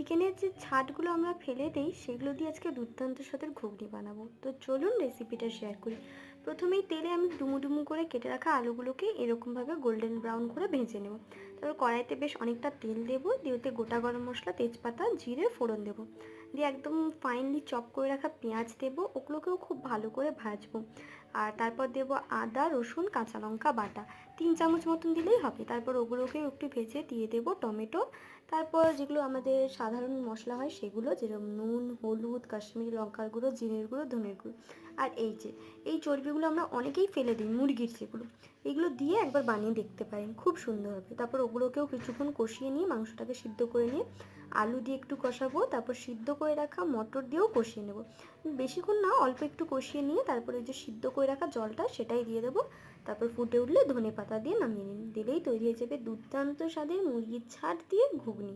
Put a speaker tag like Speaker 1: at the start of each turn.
Speaker 1: চিকেনের যে ছাটগুলো আমরা ফেলে দিই, সেগুলো দিয়ে আজকে দুর্দান্ত স্বাদের ঘুগনি বানাবো। তো চলুন রেসিপিটা শেয়ার করি। প্রথমেই তেলে আমি ডুমু ডুমু করে কেটে রাখা আলুগুলোকে এরকমভাবে গোল্ডেন ব্রাউন করে ভেজে নেব। তারপর কড়াইতে বেশ অনেকটা তেল দেবো, দিয়ে গোটা গরম মশলা, তেজপাতা, জিরে, ফোড়ন দেবো। দিয়ে একদম ফাইনলি চপ করে রাখা পেঁয়াজ দেবো, ওগুলোকেও খুব ভালো করে ভাজবো। আর তারপর দেবো আদা, রসুন, কাঁচা লঙ্কা বাটা। তিন চামচ মতন দিলেই হবে। তারপর ওগুলোকে একটু ভেজে দিয়ে দেবো টমেটো। তারপর যেগুলো আমাদের সাধারণ মশলা হয় সেগুলো, যেরকম নুন, হলুদ, কাশ্মীরি লঙ্কার গুঁড়ো, জিরের গুঁড়ো, ধনের গুঁড়ো। আর এই যে, এই চর্বিগুলো আমরা অনেকেই ফেলে দিই মুরগির যেগুলো। এগুলো দিয়ে একবার বানিয়ে দেখতে পারেন। খুব সুন্দর হবে। তারপর ওগুলোকেও কিছুক্ষণ কষিয়ে নিয়ে মাংসটাকে সিদ্ধ করে নিয়ে আলু দিয়ে একটু কষাবো, তারপর সিদ্ধ করে রাখা মটর দিয়েও কষিয়ে নেব। বেশিক্ষণ না, অল্প একটু কষিয়ে নিয়ে তারপরে যে সিদ্ধ করে রাখা জলটা সেটাই দিয়ে দেবো। তারপর ফুটে উঠলে ধনে পাতা দিয়ে নামিয়ে নিন। দিলেই তৈরি হয়ে যাবে দুর্দান্ত স্বাদের মুরগির ছাট দিয়ে ঘুগনি।